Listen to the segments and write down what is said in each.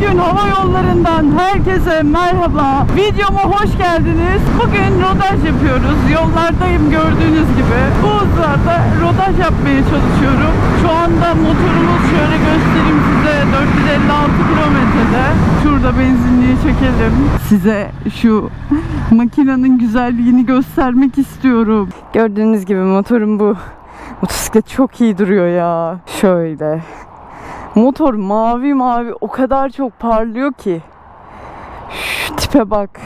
Akgün Hava Yolları'ndan herkese merhaba. Videoma hoş geldiniz. Bugün rodaj yapıyoruz. Yollardayım gördüğünüz gibi. Bu hızlarda rodaj yapmaya çalışıyorum. Şu anda motorumuz şöyle göstereyim size 456 kilometrede. Şurada benzinliği çekelim. Size şu makinenin güzelliğini göstermek istiyorum. Gördüğünüz gibi motorum bu. Motosiklet çok iyi duruyor ya. Şöyle. Motor mavi mavi o kadar çok parlıyor ki. Şu tipe bak.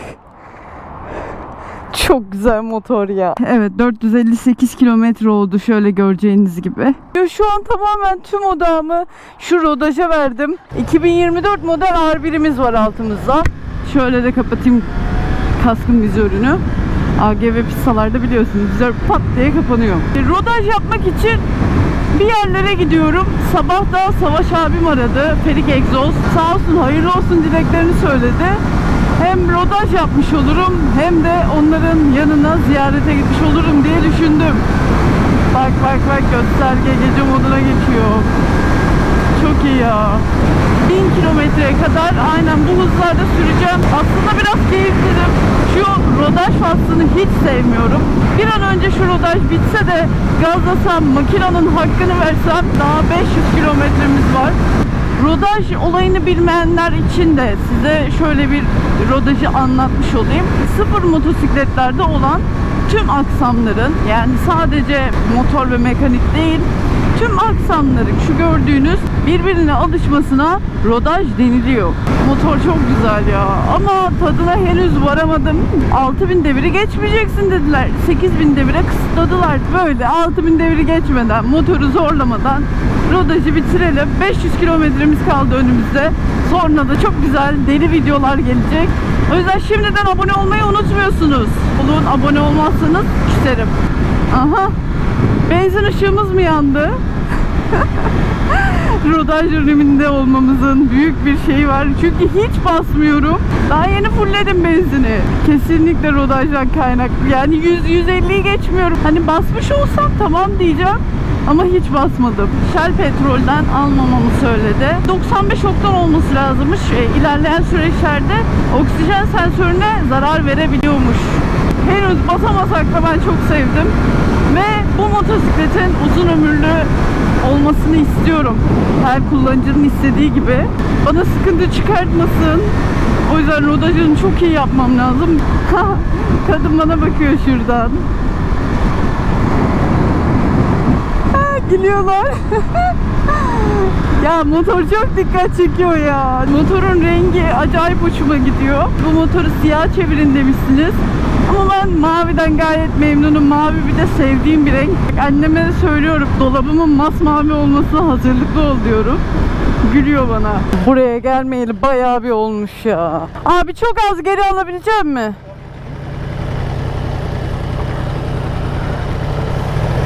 Çok güzel motor ya. Evet 458 kilometre oldu şöyle göreceğiniz gibi. Şu an tamamen tüm odağımı şu rodaja verdim. 2024 model R1'imiz var altımızda. Şöyle de kapatayım kaskın vizörünü. AGV pistalarda biliyorsunuz vizör pat diye kapanıyor. Rodaj yapmak için bir yerlere gidiyorum. Sabah da Savaş abim aradı. Ferik Egzoz. Sağ olsun hayırlı olsun dileklerini söyledi. Hem rodaj yapmış olurum hem de onların yanına ziyarete gitmiş olurum diye düşündüm. Bak bak bak gösterge gece moduna geçiyor. Çok iyi ya. 1000 kilometreye kadar aynen bu hızlarda süreceğim. Aslında biraz keyifledim. Şu rodaj faslını hiç sevmiyorum. Bir an önce şu rodaj bitse de gazlasam, makinenin hakkını versem daha 500 kilometremiz var. Rodaj olayını bilmeyenler için de size şöyle bir rodajı anlatmış olayım. Sıfır motosikletlerde olan tüm aksamların yani sadece motor ve mekanik değil tüm aksamların şu gördüğünüz birbirine alışmasına rodaj deniliyor. Motor çok güzel ya ama tadına henüz varamadım. 6000 deviri geçmeyeceksin dediler. 8000 devire kısıtladılar. Böyle 6000 deviri geçmeden motoru zorlamadan rodajı bitirelim. 500 kilometremiz kaldı önümüzde. Sonra da çok güzel deli videolar gelecek. O yüzden şimdiden abone olmayı unutmuyorsunuz. Olun abone olmazsanız küserim. Aha. Benzin ışığımız mı yandı? Rodaj döneminde olmamızın büyük bir şeyi var. Çünkü hiç basmıyorum. Daha yeni fullledim benzini. Kesinlikle rodajdan kaynaklı. Yani 100-150'yi geçmiyorum. Hani basmış olsam tamam diyeceğim. Ama hiç basmadım. Shell petrolden almamamı söyledi. 95 oktan olması lazımmış. E, ilerleyen süreçlerde oksijen sensörüne zarar verebiliyormuş. Henüz basamasak da ben çok sevdim. Ve bu motosikletin uzun ömürlü olmasını istiyorum. Her kullanıcının istediği gibi. Bana sıkıntı çıkartmasın. O yüzden rodajını çok iyi yapmam lazım. Kadın bana bakıyor şuradan. Ha, Gülüyorlar. ya motor çok dikkat çekiyor ya. Motorun rengi acayip hoşuma gidiyor. Bu motoru siyah çevirin demişsiniz. Ama ben maviden gayet memnunum. Mavi bir de sevdiğim bir renk. Anneme de söylüyorum. Dolabımın masmavi olmasına hazırlıklı ol diyorum. Gülüyor bana. Buraya gelmeyeli bayağı bir olmuş ya. Abi çok az geri alabilecek mi?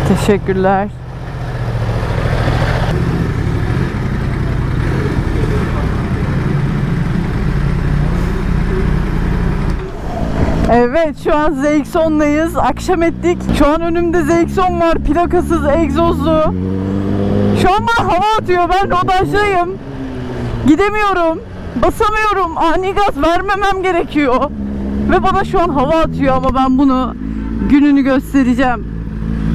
Teşekkürler. Evet şu an Zexon'dayız. Akşam ettik. Şu an önümde Zexon var. Plakasız, egzozlu. Şu an bana hava atıyor. Ben rodajdayım. Gidemiyorum. Basamıyorum. Ani gaz vermemem gerekiyor. Ve bana şu an hava atıyor ama ben bunu gününü göstereceğim.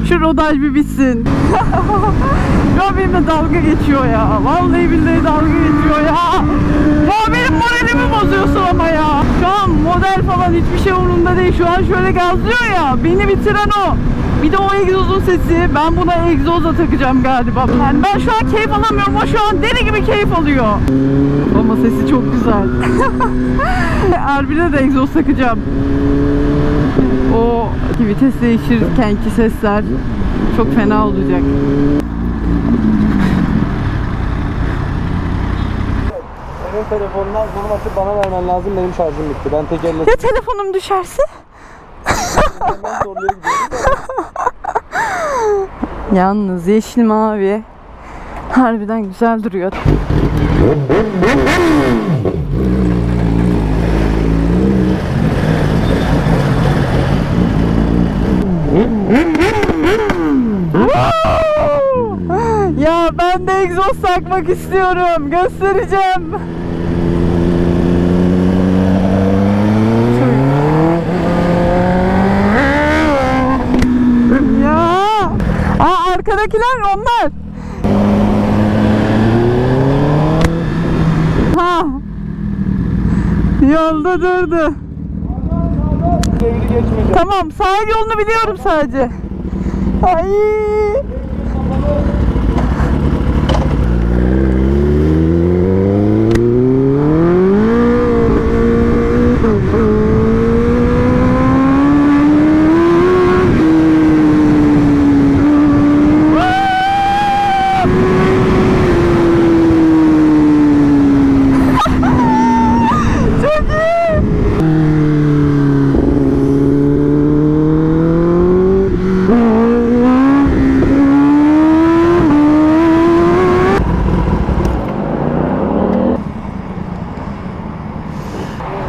Şu rodaj bir bitsin. ya benimle dalga geçiyor ya. Vallahi billahi dalga geçiyor ya. Ya benim moralimi bozuyorsun ama ya. Şu an model falan hiçbir şey umurumda değil. Şu an şöyle gazlıyor ya. Beni bitiren o. Bir de o egzozun sesi. Ben buna egzoza takacağım galiba. Yani ben şu an keyif alamıyorum. O şu an deli gibi keyif alıyor. Ama sesi çok güzel. Erbil'e de egzoz takacağım. O vites değiştirirkenki sesler çok fena olacak. Senin telefonundan zoom açıp bana vermen lazım. Benim şarjım bitti. Ben tek elle Ya telefonum düşerse? gidiyorum. Yalnız yeşil mavi harbiden güzel duruyor. ya ben de egzoz takmak istiyorum. Göstereceğim. Arkadakiler onlar. Ha. Yolda durdu. Tamam sahil yolunu biliyorum sadece. Ay. Çok iyi.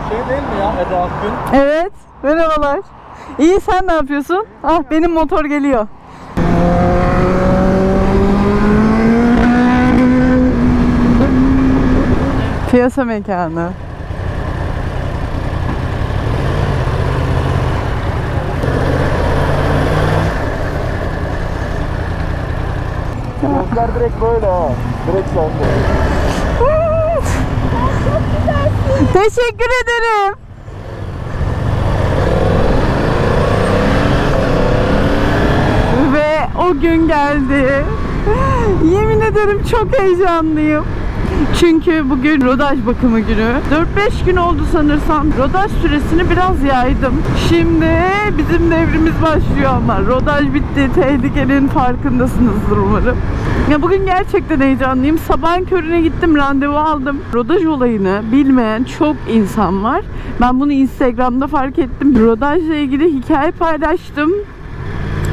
Şey değil mi ya Eda Akgün? Evet. Merhabalar. İyi sen ne yapıyorsun? Ah benim motor geliyor. Piyasa mekanı. Gözler direkt böyle ha. Direkt sende. Teşekkür ederim. Ve o gün geldi. Yemin ederim çok heyecanlıyım. Çünkü bugün rodaj bakımı günü. 4-5 gün oldu sanırsam. Rodaj süresini biraz yaydım. Şimdi bizim devrimiz başlıyor ama rodaj bitti. Tehlikenin farkındasınızdır umarım. Ya bugün gerçekten heyecanlıyım. Sabahın körüne gittim, randevu aldım. Rodaj olayını bilmeyen çok insan var. Ben bunu Instagram'da fark ettim. Rodajla ilgili hikaye paylaştım.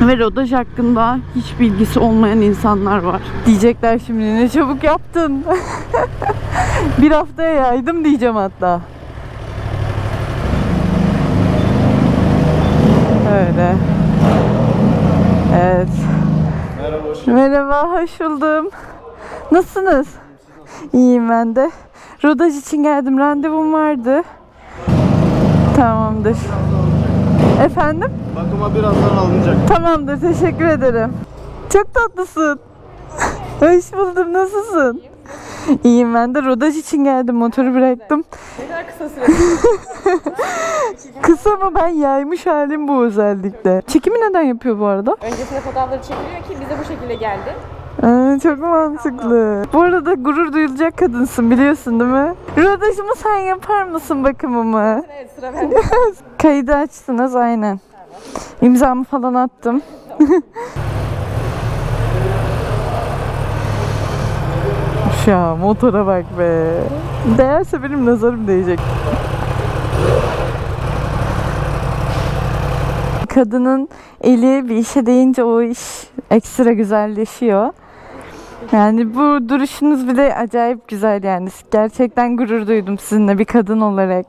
Ve rodaj hakkında hiç bilgisi olmayan insanlar var. Diyecekler şimdi ne çabuk yaptın. Bir haftaya yaydım diyeceğim hatta. Öyle. Evet. Merhaba hoş Merhaba, hoş buldum. Nasılsınız? İyiyim ben de. Rodaj için geldim. Randevum vardı. Tamamdır. Efendim? Bakıma birazdan alınacak. Tamamdır, teşekkür ederim. Çok tatlısın. Hoş buldum, nasılsın? İyiyim ben de rodaj için geldim, motoru bıraktım. Ne kadar kısa sürede Kısa mı ben yaymış halim bu özellikle. Çekimi neden yapıyor bu arada? öncesinde fotoğrafları çekiliyor ki bize bu şekilde geldi. Aa, çok mantıklı. Bu arada gurur duyulacak kadınsın biliyorsun değil mi? Rodajımı sen yapar mısın bakımımı? Evet sıra bende. Kaydı açtınız aynen. İmzamı falan attım. Şu motora bak be. Değerse benim nazarım değecek. Kadının eli bir işe değince o iş ekstra güzelleşiyor. Yani bu duruşunuz bile acayip güzel yani. Gerçekten gurur duydum sizinle bir kadın olarak.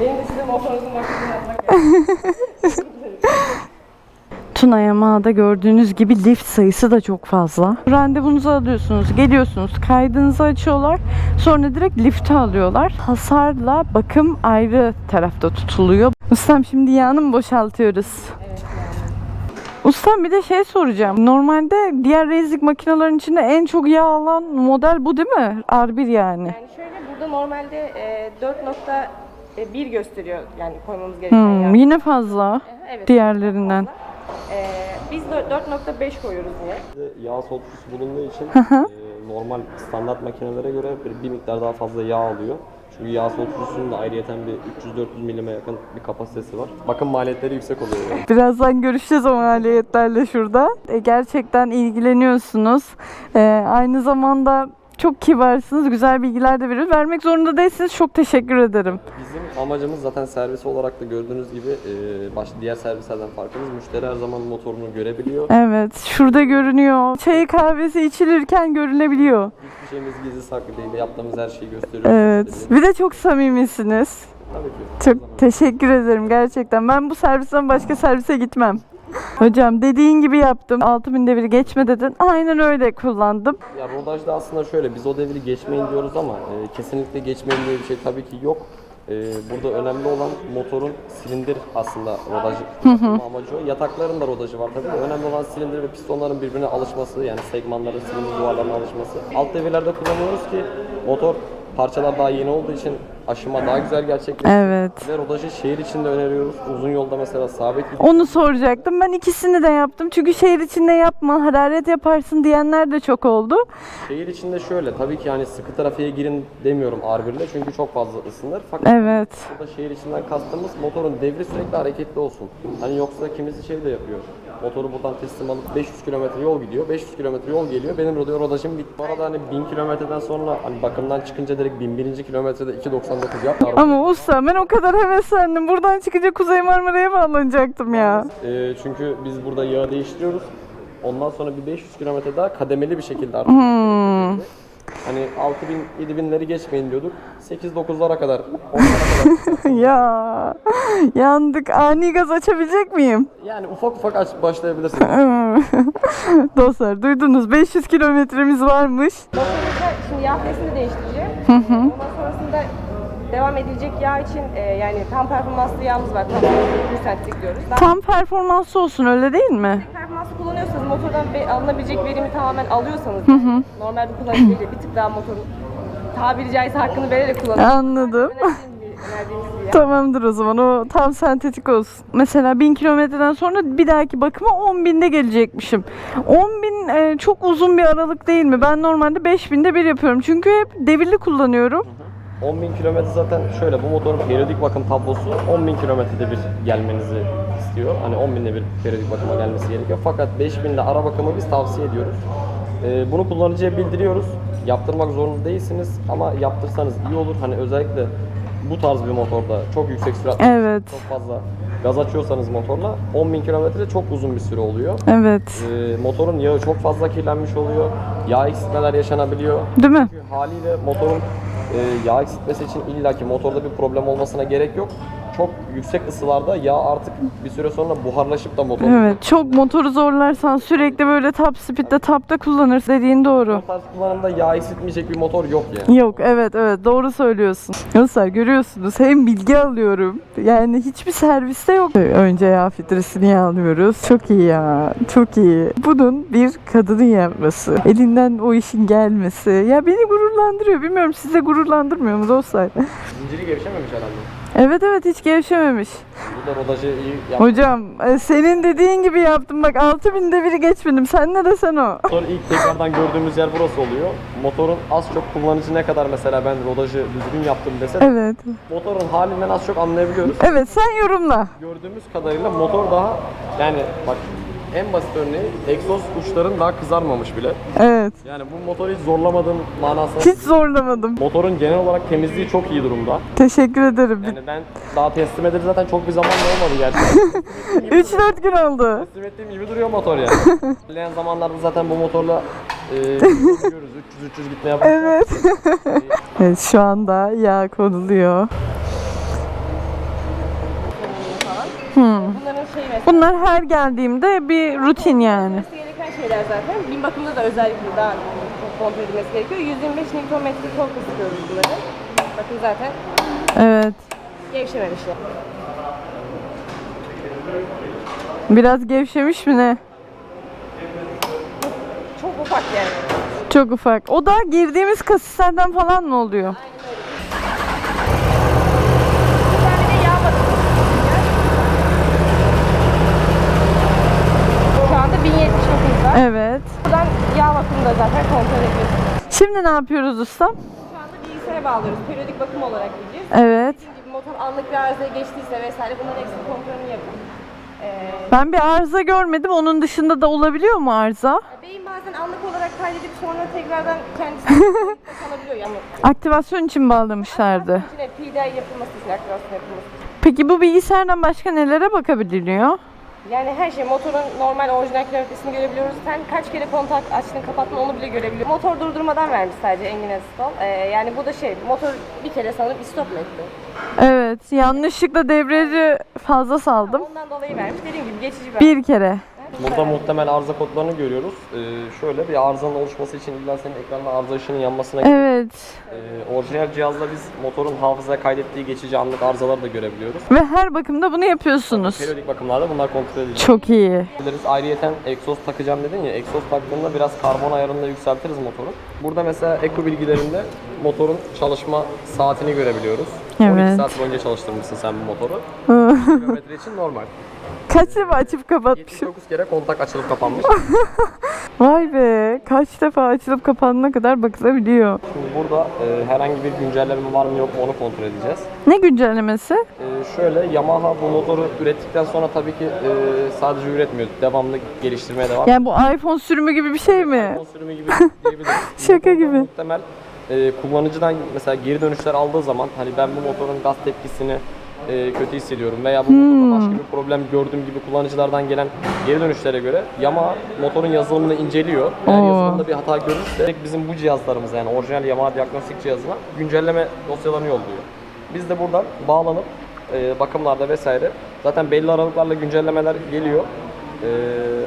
Benim de size motorunuzun bakımını yapmak Tuna Yamağı'da gördüğünüz gibi lift sayısı da çok fazla. Randevunuzu alıyorsunuz, geliyorsunuz, kaydınızı açıyorlar. Sonra direkt lifte alıyorlar. Hasarla bakım ayrı tarafta tutuluyor. Ustam şimdi yağını mı boşaltıyoruz? Ustam bir de şey soracağım. Normalde diğer racing makinelerin içinde en çok yağ alan model bu değil mi? R1 yani. Yani şöyle burada normalde e, 4.1 gösteriyor yani koymamız gereken Hmm, yağ. yine fazla Evet. diğerlerinden. E, biz de 4.5 koyuyoruz yine. Yağ soğutucusu bulunduğu için e, normal standart makinelere göre bir, bir miktar daha fazla yağ alıyor. Çünkü yağ soğutucusunun da ayrıyeten bir 300-400 milime yakın bir kapasitesi var. Bakım maliyetleri yüksek oluyor yani. Birazdan görüşeceğiz o maliyetlerle şurada. E, gerçekten ilgileniyorsunuz. E, aynı zamanda çok kibarsınız. Güzel bilgiler de veriyorsunuz. Vermek zorunda değilsiniz. Çok teşekkür ederim. Bizim amacımız zaten servis olarak da gördüğünüz gibi e, baş, diğer servislerden farkımız müşteri her zaman motorunu görebiliyor. Evet. Şurada görünüyor. Çayı kahvesi içilirken görünebiliyor. Hiçbir şeyimiz gizli saklı değil. Yaptığımız her şeyi gösteriyoruz. Evet. Bir de çok samimisiniz. Tabii ki. Çok teşekkür ederim gerçekten. Ben bu servisten başka servise gitmem. Hocam dediğin gibi yaptım. 6000 devir geçme dedin. Aynen öyle kullandım. Ya rodajda aslında şöyle biz o devri geçmeyin diyoruz ama e, kesinlikle geçmeyin diye bir şey tabii ki yok. Ee, burada önemli olan motorun silindir aslında rodajı yapılma amacı o. Yatakların da rodajı var tabii. Önemli olan silindir ve pistonların birbirine alışması yani segmanların silindir duvarlarına alışması. Alt devirlerde kullanıyoruz ki motor parçalar daha yeni olduğu için aşıma daha güzel gerçekleşiyor. Evet. Ve rodajı şehir içinde öneriyoruz. Uzun yolda mesela sabit gidiyor. Onu soracaktım. Ben ikisini de yaptım. Çünkü şehir içinde yapma, hararet yaparsın diyenler de çok oldu. Şehir içinde şöyle tabii ki hani sıkı trafiğe girin demiyorum R1 ile çünkü çok fazla ısınır. Fakat Evet. burada şehir içinden kastımız motorun devri sürekli hareketli olsun. Hani yoksa kimisi şey de yapıyor. Motoru buradan teslim alıp 500 kilometre yol gidiyor. 500 kilometre yol geliyor. Benim rodeo rodajım bitti. Bu arada hani 1000 kilometreden sonra hani bakımdan çıkınca direkt 1001. kilometrede 2.99 yap. Ama usta ben o kadar heveslendim. Buradan çıkınca Kuzey Marmara'ya bağlanacaktım ya. Ee, çünkü biz burada yağı değiştiriyoruz. Ondan sonra bir 500 kilometre daha kademeli bir şekilde artık. Hani 6000 7000'leri geçmeyin diyorduk. 8-9'lara kadar, 10'lara kadar. ya yandık. Ani gaz açabilecek miyim? Yani ufak ufak aç başlayabilirsin. Dostlar duydunuz 500 kilometremiz varmış. Motorumuzda şimdi yağ değiştireceğim. Ondan sonrasında devam edilecek yağ için e, yani tam performanslı yağımız var. Tam 100 centlik diyoruz. Daha Tam performanslı olsun öyle değil mi? performanslı kullanıyorsanız motordan be- alınabilecek verimi tamamen alıyorsanız normal bir kullanıcı bir tık daha motorun tabiri caizse hakkını vererek kullanıyorsanız Anladım. önerdiğim bir, önerdiğimiz bir yağ. Tamamdır o zaman o tam sentetik olsun. Mesela 1000 kilometreden sonra bir dahaki bakıma 10.000'de gelecekmişim. 10.000 e, çok uzun bir aralık değil mi? Ben normalde 5000'de bir yapıyorum. Çünkü hep devirli kullanıyorum. 10.000 kilometre zaten şöyle bu motorun periyodik bakım tablosu 10.000 kilometrede bir gelmenizi istiyor. Hani 10.000'de bir periyodik bakıma gelmesi gerekiyor. Fakat 5.000'de ara bakımı biz tavsiye ediyoruz. Ee, bunu kullanıcıya bildiriyoruz. Yaptırmak zorunda değilsiniz ama yaptırsanız iyi olur. Hani özellikle bu tarz bir motorda çok yüksek sürat Evet. çok fazla gaz açıyorsanız motorla 10.000 kilometre çok uzun bir süre oluyor. Evet. Ee, motorun yağı çok fazla kirlenmiş oluyor. Yağ eksiltmeler yaşanabiliyor. Değil mi? Çünkü haliyle motorun yağ eksiltmesi için illaki motorda bir problem olmasına gerek yok. Çok yüksek ısılarda yağ artık bir süre sonra buharlaşıp da motor Evet. Çok motoru zorlarsan sürekli böyle top speed'de tapta kullanırsın dediğin doğru. Bu tarz kullanımda yağ eksiltmeyecek bir motor yok yani. Yok evet evet doğru söylüyorsun. Dostlar görüyorsunuz hem bilgi alıyorum yani hiçbir serviste yok. Önce yağ filtresini alıyoruz. Çok iyi ya çok iyi. Bunun bir kadının yapması. Elinden o işin gelmesi. Ya beni gururlandırıyor. Bilmiyorum size gururlandırmıyor mu dostlar? Zinciri gevşememiş herhalde. Evet evet hiç gevşememiş. Bu da rodajı iyi. Hocam e, senin dediğin gibi yaptım bak 6000'de biri geçmedim. Sen ne desen o. Motor ilk tekrardan gördüğümüz yer burası oluyor. Motorun az çok kullanıcı ne kadar mesela ben rodajı düzgün yaptım dese de Evet. motorun halinden az çok anlayabiliyoruz. Evet sen yorumla. Gördüğümüz kadarıyla motor daha yani bak en basit örneği egzoz uçların daha kızarmamış bile. Evet. Yani bu motoru hiç zorlamadığım manasına. Hiç zorlamadım. Motorun genel olarak temizliği çok iyi durumda. Teşekkür ederim. Yani ben daha teslim edeli zaten çok bir zaman da olmadı gerçekten. 3-4 gün oldu. teslim ettiğim gibi duruyor motor yani. İlerleyen zamanlarda zaten bu motorla e, görüyoruz 300-300 gitmeye başlayacak. Evet. evet şu anda yağ konuluyor. Bunların mesela Bunlar her geldiğimde bir rutin yani. Gereken şeyler zaten. Bin bakımda da özellikle daha kontrol edilmesi gerekiyor. 125 Nm torku sıkıyoruz bunları. Bakın zaten Evet. gevşememişler. Biraz gevşemiş mi ne? Çok ufak yani. Çok ufak. O da girdiğimiz kasislerden falan mı oluyor? Bir tane de yağ bakımı. Şu anda 1079 var. Evet. Buradan yağ bakımını da zaten kontrol ediyoruz. Şimdi ne yapıyoruz ustam? Şu anda bilgisayara bağlıyoruz. Periyodik bakım olarak gideceğiz. Evet. Dediğim gibi motor anlık bir arızaya geçtiyse vesaire bunların hepsinin kontrolünü yapın. Ee, Ben bir arıza görmedim. Onun dışında da olabiliyor mu arıza? beyin bazen anlık olarak kaydedip sonra tekrardan kendisini kalabiliyor. Yani Aktivasyon için bağlamışlardı. içine PDI yapılması için, aktivasyon yapılması. Peki bu bilgisayardan başka nelere bakabiliyor? Yani her şey motorun normal orijinal kilometresini görebiliyoruz. Sen kaç kere kontak açtın kapattın onu bile görebiliyoruz. Motor durdurmadan vermiş sadece engine stop. Ee, yani bu da şey motor bir kere sanırım stop mu etti? Evet. Yanlışlıkla debriyajı fazla saldım. Ondan dolayı vermiş. Dediğim gibi geçici bir Bir kere. Burada muhtemel arıza kodlarını görüyoruz. Ee, şöyle bir arızanın oluşması için illa senin ekranında arıza ışığının yanmasına. Evet. Ee, orijinal cihazla biz motorun hafızaya kaydettiği geçici anlık arızaları da görebiliyoruz. Ve her bakımda bunu yapıyorsunuz. Periyodik bakımlarda bunlar kontrol ediliyor. Çok iyi. Biliriz. Ayrıyeten egzoz takacağım dedin ya, egzoz taktığında biraz karbon ayarını da yükseltiriz motoru. Burada mesela eko bilgilerinde motorun çalışma saatini görebiliyoruz. 12 Evet. saat boyunca çalıştırmışsın sen bu motoru. Kilometre için normal. Kaç defa açıp kapatmışım? 79 kere kontak açılıp kapanmış. Vay be. Kaç defa açılıp kapanana kadar bakılabiliyor. Şimdi burada e, herhangi bir güncelleme var mı yok mu onu kontrol edeceğiz. Ne güncellemesi? E, şöyle Yamaha bu motoru ürettikten sonra tabii ki e, sadece üretmiyor. Devamlı geliştirmeye devam Yani bu iPhone sürümü gibi bir şey mi? Telefon sürümü gibi diyebiliriz. Şaka gibi. Muhtemel e, kullanıcıdan mesela geri dönüşler aldığı zaman hani ben bu motorun gaz tepkisini e, kötü hissediyorum veya bu Hmm. motorda başka bir problem gördüğüm gibi kullanıcılardan gelen geri dönüşlere göre Yamaha motorun yazılımını inceliyor. Eğer Oo. yazılımda bir hata görürse bizim bu cihazlarımıza yani orijinal Yamaha diagnostik cihazına güncelleme dosyalarını yolluyor. Biz de buradan bağlanıp e, bakımlarda vesaire zaten belli aralıklarla güncellemeler geliyor. E,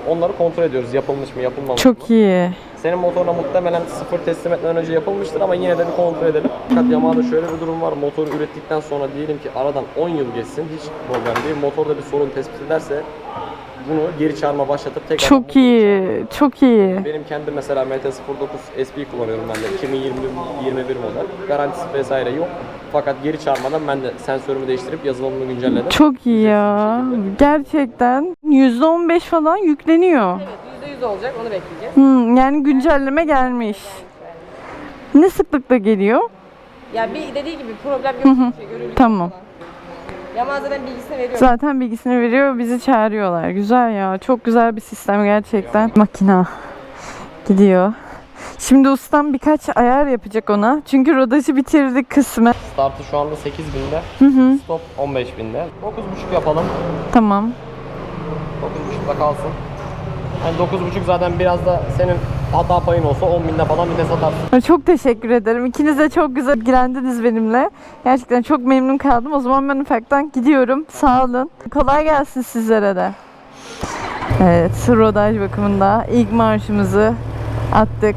onları kontrol ediyoruz yapılmış mı yapılmamış mı. Çok iyi. Senin motoruna muhtemelen sıfır teslim etmeden önce yapılmıştır ama yine de bir kontrol edelim. Fakat Yamaha'da şöyle bir durum var. Motoru ürettikten sonra diyelim ki aradan 10 yıl geçsin hiç problem değil. Motorda bir sorun tespit ederse bunu geri çağırma başlatıp tekrar Çok iyi. Çok iyi. benim kendi mesela MT-09 SP kullanıyorum ben de 2020 21 model. Garantisi vesaire yok. Fakat geri çağırmadan ben de sensörümü değiştirip yazılımını güncelledim. Çok iyi ya. Gerçekten %15 falan yükleniyor. Evet %100 olacak onu bekleyeceğiz. Hmm, yani güncelleme gelmiş. Ne sıklıkla geliyor? Ya bir dediği gibi problem yok. Şey, görülüyor Tamam. falan. Yamaha zaten bilgisini veriyor. Zaten bilgisini veriyor, bizi çağırıyorlar. Güzel ya. Çok güzel bir sistem gerçekten. Makina gidiyor. Şimdi ustam birkaç ayar yapacak ona. Çünkü rodajı bitirdik kısmı. Startı şu anda 8000'de. Hı hı. Stop 15000'de. 9.5 yapalım. Tamam. 9.5'da kalsın. Yani 9.5 zaten biraz da senin hata payın olsa 10 binde falan bir de satarsın. Çok teşekkür ederim. İkiniz de çok güzel ilgilendiniz benimle. Gerçekten çok memnun kaldım. O zaman ben ufaktan gidiyorum. Sağ olun. Kolay gelsin sizlere de. Evet, rodaj bakımında ilk marşımızı attık.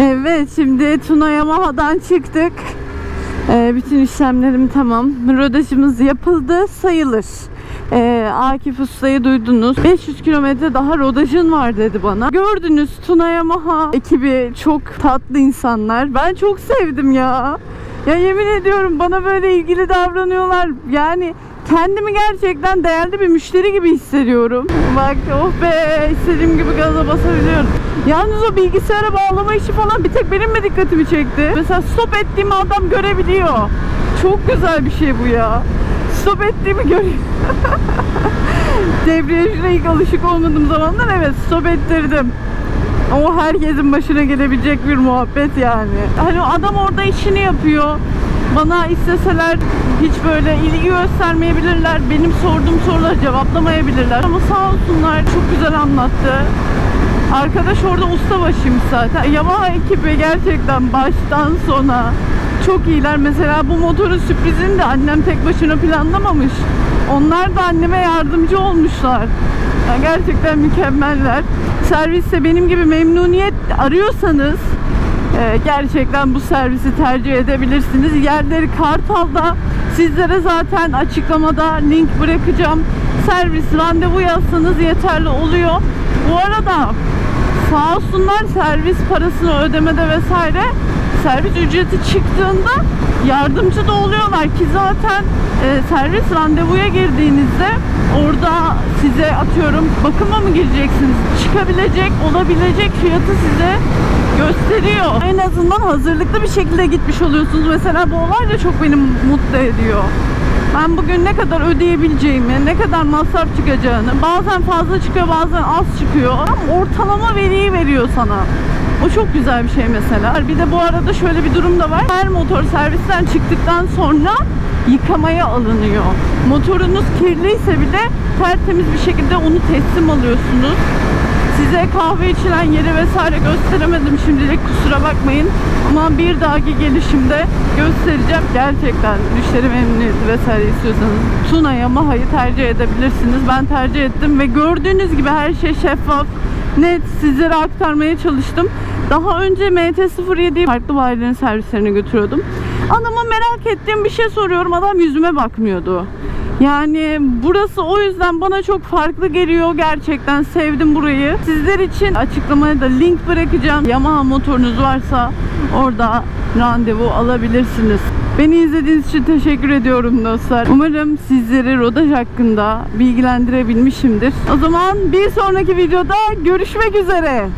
Evet, şimdi Tuna Yamaha'dan çıktık. Ee, bütün işlemlerim tamam. Rodajımız yapıldı sayılır. Ee, Akif Usta'yı duydunuz. 500 kilometre daha rodajın var dedi bana. Gördünüz Tuna Yamaha ekibi çok tatlı insanlar. Ben çok sevdim ya. Ya yemin ediyorum bana böyle ilgili davranıyorlar. Yani kendimi gerçekten değerli bir müşteri gibi hissediyorum. Bak oh be istediğim gibi gaza basabiliyorum. Yalnız o bilgisayara bağlama işi falan bir tek benim mi dikkatimi çekti? Mesela stop ettiğimi adam görebiliyor. Çok güzel bir şey bu ya. Stop ettiğimi görüyor. Debriyajına ilk alışık olmadığım zamanlar evet stop ettirdim. O herkesin başına gelebilecek bir muhabbet yani. Hani adam orada işini yapıyor. Bana isteseler hiç böyle ilgi göstermeyebilirler. Benim sorduğum soruları cevaplamayabilirler. Ama sağ olsunlar çok güzel anlattı. Arkadaş orada ustabaşıymış zaten. Yamaha ekibi gerçekten baştan sona çok iyiler. Mesela bu motorun sürprizini de annem tek başına planlamamış. Onlar da anneme yardımcı olmuşlar. Yani gerçekten mükemmeller. Serviste benim gibi memnuniyet arıyorsanız e, gerçekten bu servisi tercih edebilirsiniz. Yerleri Kartal'da. Sizlere zaten açıklamada link bırakacağım. Servis randevu yazsanız yeterli oluyor. Bu arada sağ olsunlar servis parasını ödemede vesaire servis ücreti çıktığında yardımcı da oluyorlar ki zaten e, servis randevuya girdiğinizde orada size atıyorum bakıma mı gireceksiniz çıkabilecek olabilecek fiyatı size gösteriyor. En azından hazırlıklı bir şekilde gitmiş oluyorsunuz. Mesela bu olay da çok beni mutlu ediyor. Ben bugün ne kadar ödeyebileceğimi, ne kadar masraf çıkacağını, bazen fazla çıkıyor, bazen az çıkıyor. Ama ortalama veriyi veriyor sana. O çok güzel bir şey mesela. Bir de bu arada şöyle bir durum da var. Her motor servisten çıktıktan sonra yıkamaya alınıyor. Motorunuz kirliyse bile tertemiz bir şekilde onu teslim alıyorsunuz. Size kahve içilen yeri vesaire gösteremedim şimdilik kusura bakmayın. Ama bir dahaki gelişimde göstereceğim. Gerçekten müşteri memnuniyeti vesaire istiyorsanız Tuna Yamaha'yı tercih edebilirsiniz. Ben tercih ettim ve gördüğünüz gibi her şey şeffaf, net sizlere aktarmaya çalıştım. Daha önce MT-07 farklı bayilerin servislerine götürüyordum. Adama merak ettiğim bir şey soruyorum. Adam yüzüme bakmıyordu. Yani burası o yüzden bana çok farklı geliyor. Gerçekten sevdim burayı. Sizler için açıklamaya da link bırakacağım. Yamaha motorunuz varsa orada randevu alabilirsiniz. Beni izlediğiniz için teşekkür ediyorum dostlar. Umarım sizleri rodaj hakkında bilgilendirebilmişimdir. O zaman bir sonraki videoda görüşmek üzere.